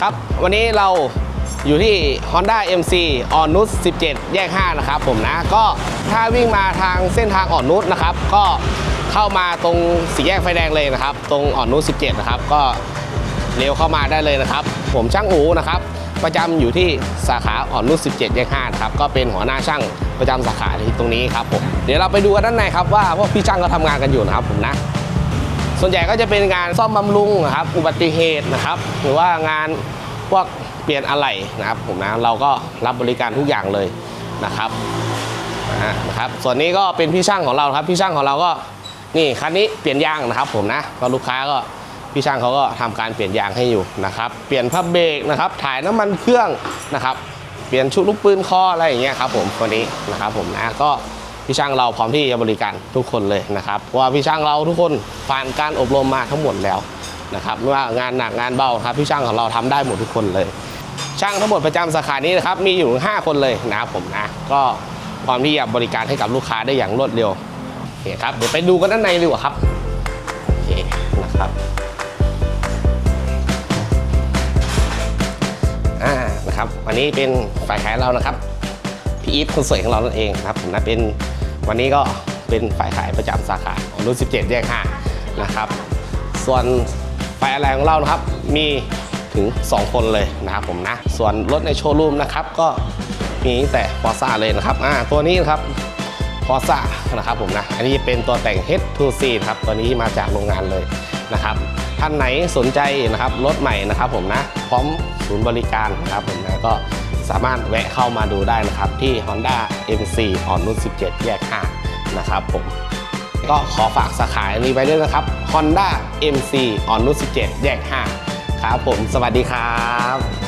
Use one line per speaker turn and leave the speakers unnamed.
ครับ วันนี้เราอยู่ที่ Honda MC ออนนุช17 แยก 5 นะครับผมนะ ก็ถ้าวิ่งมาทางเส้นทางอ่อนนุชนะครับ ก็เข้ามาตรงสี่แยกไฟแดงเลยนะครับ ตรงอ่อนนุช17 นะครับ ก็เลี้ยวเข้ามาได้เลยนะครับ ผมช่างอูนะครับ ประจำอยู่ที่สาขาอ่อนนุช17 แยก 5 ครับ ก็เป็นหัวหน้าช่างประจำสาขาที่ตรงนี้ครับผม เดี๋ยวเราไปดูกันด้านในครับว่าพวกพี่ช่างก็ทำงานกันอยู่นะครับผมนะ ส่วนใหญ่ก็จะเป็นงานซ่อมบำรุงนะครับ อุบัติเหตุนะครับ หรือว่างานพวกเปลี่ยนอะไหล่นะครับผมนะเราก็รับบริการทุกอย่างเลยนะครับนะครับ ส่วนนี้ก็เป็นพี่ช่างของเราครับ พี่ช่างของเราก็นี่คันนี้เปลี่ยนยางนะครับ ผมนะก็ลูกค้าก็พี่ช่างเขาก็ทำการเปลี่ยนยางให้อยู่นะครับ เปลี่ยนผ้าเบรกนะครับ ถ่ายน้ำมันเครื่องนะครับ เปลี่ยนชุดลูกปืนคออะไรอย่างเงี้ยครับ ผมวันนี้นะครับ ผมนะก็ พี่ช่างเราพร้อมที่จะบริการทุกคนเลยนะครับเพราะว่าพี่ช่างเราทุกคนผ่านการอบรมมาทั้งหมดแล้วนะครับไม่ว่างานหนักงานเบาครับพี่ช่างของเราทำได้หมดทุกคนเลย ช่างทั้งหมดประจำสาขานี้นะครับมีอยู่ 5 คนเลยนะครับผมนะก็พร้อมที่จะบริการให้กับลูกค้าได้อย่างรวดเร็วโอเคครับเดี๋ยวไปดูกันด้านในดีกว่าครับโอเคนะครับอ่านะครับวันนี้เป็นฝ่ายขายเรานะครับพี่อีฟคนสวยของเรานั่นเองครับผมนะเป็น วันนี้ก็เป็นฝ่ายขายประจำสาขาองรุ่น 17 แยก 5 นะครับ ส่วนฝ่ายอะไรของเรานะครับ มีถึง 2 คนเลยนะครับผมนะ ส่วนรถในโชว์รูมนะครับ ก็มีแต่ฟอร์ซ่าเลยนะครับอ่าตัวนี้นะครับฟอร์ซ่านะครับผมนะ อันนี้เป็นตัวแต่ง H2C ครับตัวนี้มาจากโรงงานเลยนะครับ ท่านไหนสนใจนะครับรถใหม่นะครับผมนะ พร้อมศูนย์บริการนะครับผมนะก็ สามารถแวะเข้ามาดูได้นะครับที่ Honda MC อ่อนนุ่น17 แยก 5 นะครับผมก็ขอฝากสาขานี้ไว้ด้วยนะครับ Honda MC อ่อนนุ่น17 แยก 5 ครับผม สวัสดีครับ